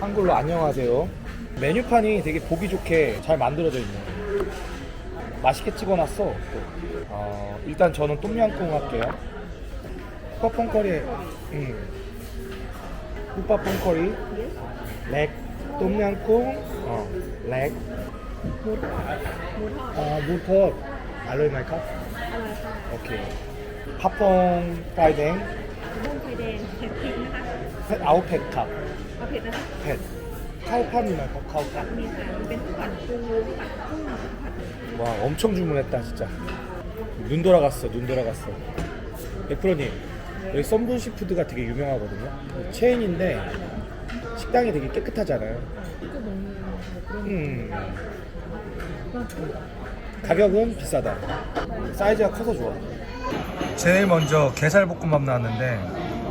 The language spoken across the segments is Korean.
한글로 안녕하세요. 메뉴판이 되게 보기 좋게 잘 만들어져 있네. 맛있게 찍어놨어. 또. 어, 일단 저는 똠양꿍 할게요. 푸파퐁커리, 음. 푸파퐁커리, 렉, 똠양꿍, 어, 렉, หมูทอดหมูทอด 아, 무텄, 알로이마이카? อร่อยค่ะ 오케이. 팝퐁 프라이댕, บุ้งไข่แดงเผ็ดพริกนะคะ 펫 아웃펫 탑, เอาเผ็ดนะคะ 펫. 카우판이말까 카우판. มีค่ะมันเป็นผัดปูผัดกุ้งผัด 와 엄청 주문했다 진짜 눈 돌아갔어 눈 돌아갔어 백프로님 여기 썸분 시푸드가 되게 유명하거든요 체인인데 식당이 되게 깨끗하잖아요 ก็เหมือนแบบเรื่อง 음 ก็ถูก 가격은 비싸다 사이즈가 커서 좋아 제일 먼저 게살볶음밥 나왔는데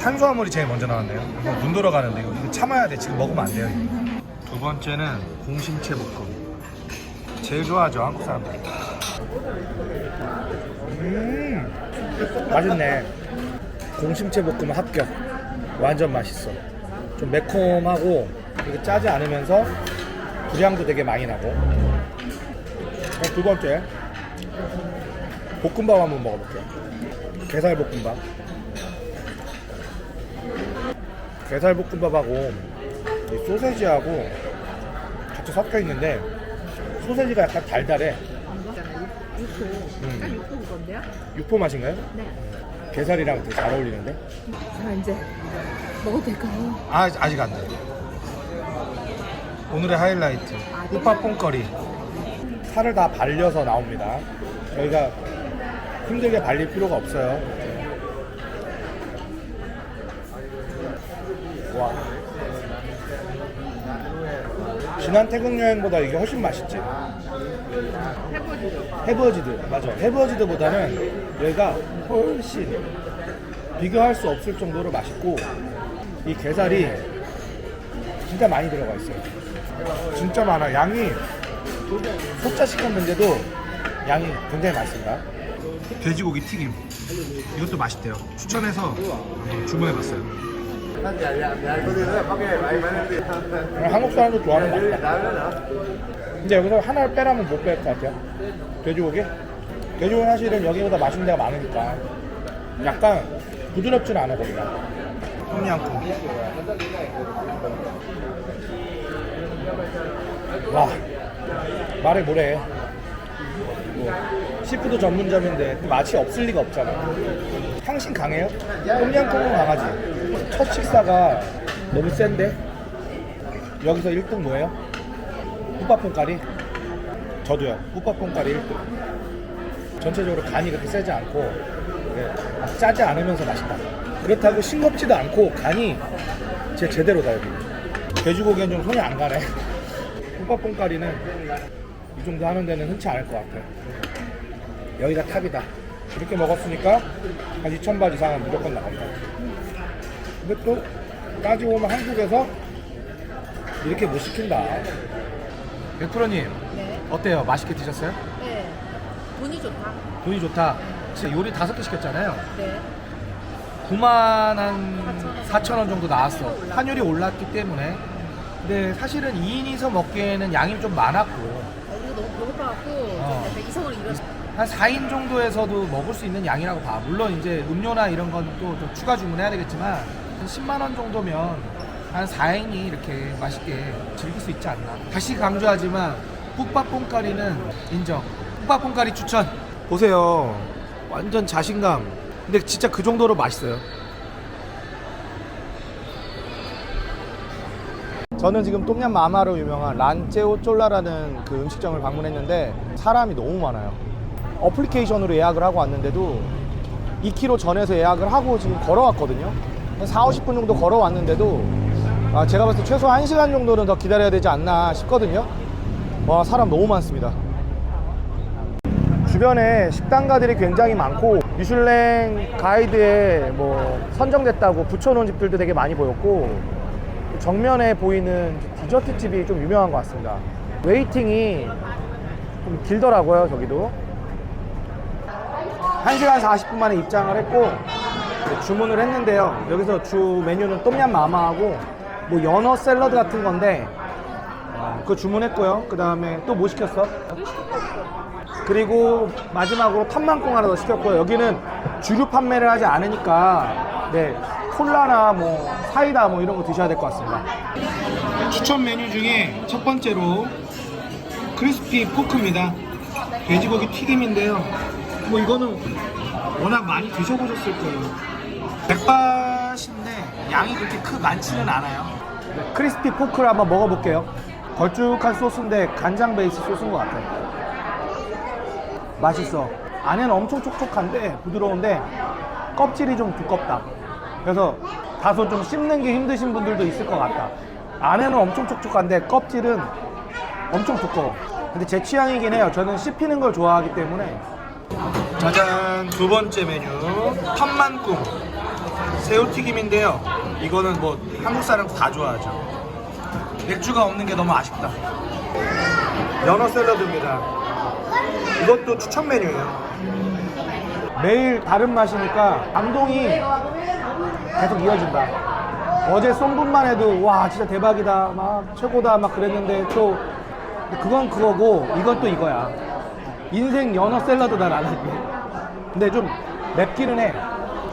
탄수화물이 제일 먼저 나왔네요. 이거 눈 돌아가는데 이거, 이거 참아야 돼. 지금 먹으면 안 돼요. 두 번째는 공심채 볶음. 제일 좋아하죠 한국 사람들 음 맛있네. 공심채 볶음 합격. 완전 맛있어. 좀 매콤하고 되게 짜지 않으면서 분량도 되게 많이 나고. 어, 두 번째. 볶음밥 한번 먹어볼게요. 게살 볶음밥 게살 볶음밥하고 이 소세지하고 같이 섞여 있는데 소세지가 약간 달달해. 육포. 음. 딱 육포 건데요? 육포 맛인가요? 네. 게살이랑 되게 잘 어울리는데? 자 이제 먹어도 될까요? 아, 아직 안 돼. 오늘의 하이라이트. 아, 네. 우파뽕거리. 살을 다 발려서 나옵니다. 저희가 힘들게 발릴 필요가 없어요. 지난 태국 여행보다 이게 훨씬 맛있지. 해보지 해버지드. 맞아. 해버지드보다는 얘가 훨씬 비교할 수 없을 정도로 맛있고 이 게살이 진짜 많이 들어가 있어요. 진짜 많아 양이 소자 시켰는데도 양이 굉장히 맛있습니다. 돼지고기 튀김. 이것도 맛있대요. 추천해서 주문해봤어요 한국 사람도 좋아하는 맛이다 근데 여기서 하나를 빼라면 못 뺄 것 같아요. 돼지고기? 돼지고기 사실은 여기보다 맛있는 데가 많으니까 약간 부드럽진 않아 거기가. 똠양꿍. 와 말해 뭐래. 뭐, 시푸드 전문점인데 맛이 없을 리가 없잖아. 향신 강해요? 똠양꿍은 강하지. 첫 식사가 너무 센데? 여기서 1등 뭐예요? 후파퐁까리? 저도요. 후파퐁까리 1등. 전체적으로 간이 그렇게 세지 않고 네, 짜지 않으면서 맛있다. 그렇다고 싱겁지도 않고 간이 제 제대로다 여기. 돼지고기는 좀 손이 안 가네. 후파퐁까리는 이 정도 하는 데는 흔치 않을 것 같아요. 여기가 탑이다 이렇게 먹었으니까 한 2,000바 이상은 무조건 나간다 근데 또 따지고 보면 한국에서 이렇게 못 시킨다 백프로님 네. 어때요? 맛있게 드셨어요? 네 돈이 좋다 돈이 좋다. 진짜 요리 다섯 개 시켰잖아요. 네 9만 한 4천 원 정도 나왔어. 환율이 올랐기 때문에. 근데 사실은 2인이서 먹기에는 양이 좀 많았고 아, 이거 너무 배고파갖고 어. 이성을 잃었어 한 4인 정도에서도 먹을 수 있는 양이라고 봐. 물론 이제 음료나 이런 건 또 추가 주문해야 되겠지만 한 10만 원 정도면 한 4인이 이렇게 맛있게 즐길 수 있지 않나. 다시 강조하지만 푹밥뽕까리는 인정. 푹밥뽕까리 추천. 보세요. 완전 자신감. 근데 진짜 그 정도로 맛있어요. 저는 지금 똠얌 마마로 유명한 란제오 쫄라라는 그 음식점을 방문했는데 사람이 너무 많아요. 어플리케이션으로 예약을 하고 왔는데도 2km 전에서 예약을 하고 지금 걸어왔거든요. 한 4, 50분 정도 걸어왔는데도 아, 제가 봤을 때 최소 1시간 정도는 더 기다려야 되지 않나 싶거든요. 와, 사람 너무 많습니다. 주변에 식당가들이 굉장히 많고 미슐랭 가이드에 뭐 선정됐다고 붙여놓은 집들도 되게 많이 보였고 정면에 보이는 디저트 집이 좀 유명한 것 같습니다. 웨이팅이 좀 길더라고요, 저기도. 1시간 40분 만에 입장을 했고 네, 주문을 했는데요. 여기서 주 메뉴는 똠얌 마마하고 뭐 연어 샐러드 같은 건데 어, 그거 주문했고요. 그 다음에 또 뭐 시켰어? 그리고 마지막으로 탐만콩 하나 더 시켰고요. 여기는 주류 판매를 하지 않으니까 네 콜라나 뭐 사이다 뭐 이런 거 드셔야 될 것 같습니다. 추천 메뉴 중에 첫 번째로 크리스피 포크입니다. 돼지고기 튀김인데요. 뭐 이거는 워낙 많이 드셔보셨을 거예요. 백밭인데 양이 그렇게 크 많지는 않아요. 크리스피 포크를 한번 먹어볼게요. 걸쭉한 소스인데 간장 베이스 소스인 것 같아요. 맛있어. 안에는 엄청 촉촉한데 부드러운데 껍질이 좀 두껍다. 그래서 다소 좀 씹는 게 힘드신 분들도 있을 것 같다. 안에는 엄청 촉촉한데 껍질은 엄청 두꺼워. 근데 제 취향이긴 해요. 저는 씹히는 걸 좋아하기 때문에. 짜잔 두 번째 메뉴 텀만꿍 새우튀김인데요. 이거는 뭐 한국 사람 다 좋아하죠. 맥주가 없는 게 너무 아쉽다. 연어 샐러드입니다. 이것도 추천 메뉴예요. 매일 다른 맛이니까 감동이 계속 이어진다. 어제 쏜분만 해도 와 진짜 대박이다, 막 최고다, 막 그랬는데 또 그건 그거고 또 이거야. 인생 연어 샐러드다 나는 이게. 근데 좀 맵기는 해.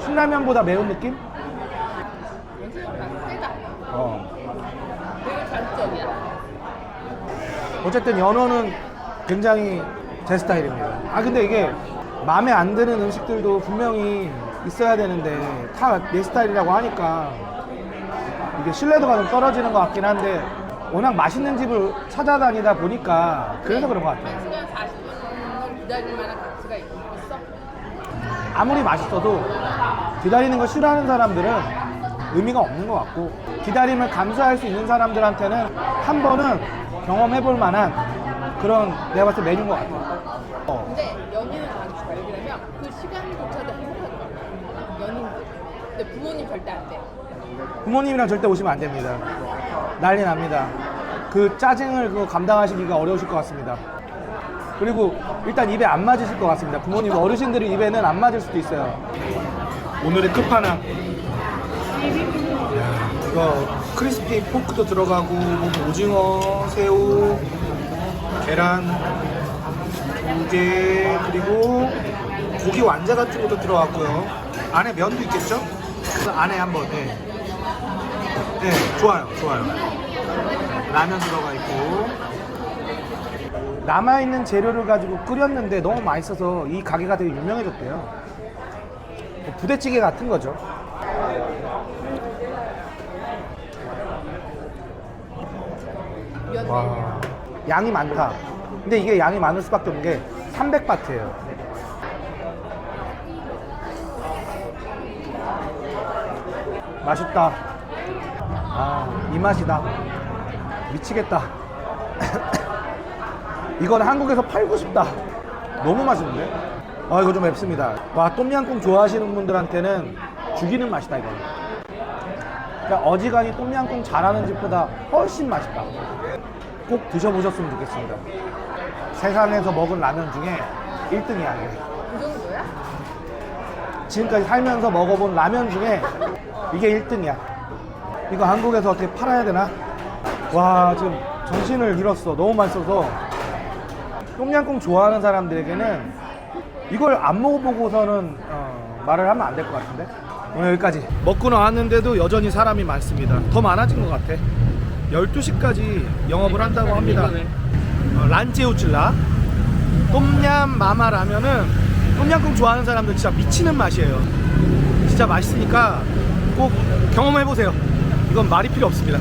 신라면보다 매운 느낌? 어. 어쨌든 연어는 굉장히 제 스타일입니다. 아 근데 이게 마음에 안 드는 음식들도 분명히 있어야 되는데 다 내 스타일이라고 하니까 이게 신뢰도가 좀 떨어지는 것 같긴 한데 워낙 맛있는 집을 찾아다니다 보니까 그래서 그런 것 같아요. 1시간 40분 기다릴 만한 가치가 있- 있어? 아무리 맛있어도 기다리는 걸 싫어하는 사람들은 의미가 없는 것 같고 기다림을 감수할 수 있는 사람들한테는 한 번은 경험해 볼 만한 그런 내가 봤을 때 메뉴인 것 같아요. 어. 근데 연인은 다 좋아. 왜냐면 그 시간조차도 행복하더라고. 연인들. 근데 부모님 절대 안 돼. 부모님이랑 절대 오시면 안 됩니다. 난리 납니다. 그 짜증을 그거 감당하시기가 어려우실 것 같습니다. 그리고 일단 입에 안 맞으실 것 같습니다. 부모님 어르신들이 입에는 안 맞을 수도 있어요. 오늘의 끝판왕. 이거 크리스피 포크도 들어가고 뭐 오징어, 새우, 계란 두 개, 그리고 고기 완자 같은 것도 들어갔고요. 안에 면도 있겠죠? 안에 한번 네. 네, 좋아요, 좋아요. 라면 들어가 있고 남아 있는 재료를 가지고 끓였는데 너무 맛있어서 이 가게가 되게 유명해졌대요. 뭐 부대찌개 같은 거죠. 연 와, 양이 많다. 근데 이게 양이 많을 수밖에 없는 게 300바트예요. 맛있다. 아, 이 맛이다. 미치겠다. 이건 한국에서 팔고 싶다. 너무 맛있는데? 아, 이거 좀 맵습니다. 와, 똠양꿍 좋아하시는 분들한테는 죽이는 맛이다, 이거. 그러니까 어지간히 똠양꿍 잘하는 집보다 훨씬 맛있다. 꼭 드셔보셨으면 좋겠습니다. 세상에서 먹은 라면 중에 1등이야, 이게. 그 정도야? 지금까지 살면서 먹어본 라면 중에 이게 1등이야. 이거 한국에서 어떻게 팔아야 되나? 와, 지금 정신을 잃었어. 너무 맛있어서. 똠양꿍 좋아하는 사람들에게는 이걸 안 먹어보고서는 어, 말을 하면 안 될 것 같은데? 오늘 여기까지. 먹고 나왔는데도 여전히 사람이 많습니다. 더 많아진 것 같아. 12시까지 영업을 한다고 합니다. 어, 란제우칠라. 똠얌 마마 라면은 똠양꿍 좋아하는 사람들 진짜 미치는 맛이에요. 진짜 맛있으니까 꼭 경험해 보세요. 이건 말이 필요 없습니다.